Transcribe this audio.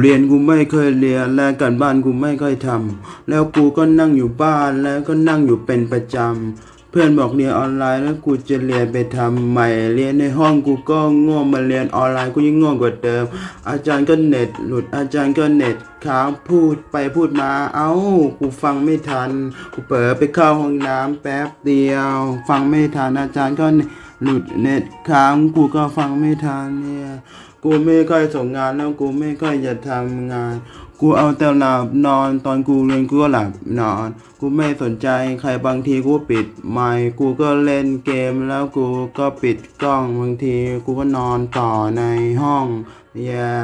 เรียนกูไม่เคยเรียนและการบ้านกูไม่เคยทำแล้วกูก็นั่งอยู่บ้านแล้วก็นั่งอยู่เป็นประจำเพื่อนบอกเรียนออนไลน์แล้วกูจะเรียนไปทำใหม่เรียนในห้องกูก็ง่วงมาเรียนออนไลน์กูยิ่งง่วงกว่าเดิม อาจารย์ก็เน็ต หลุดอาจารย์ก็เน็ตค้างพูดไปพูดมาเอ้ากูฟังไม่ทัน กูเปิดไปเข้าห้องน้ำแป๊บเดียว ฟังไม่ทันอาจารย์ก็ หลุดเน็ตค้างกูก็ฟังไม่ทันเนี่ย กูไม่ค่อยส่งงานแล้วกูไม่ค่อยจะทำงาน กูเอาแต่หลับนอนตอนกูเรียนกูก็หลับนอน กูไม่สนใจใครบางทีกูปิดไมค์กูก็เล่นเกมแล้วกูก็ปิดกล้องบางที กูก็นอนต่อในห้อง yeah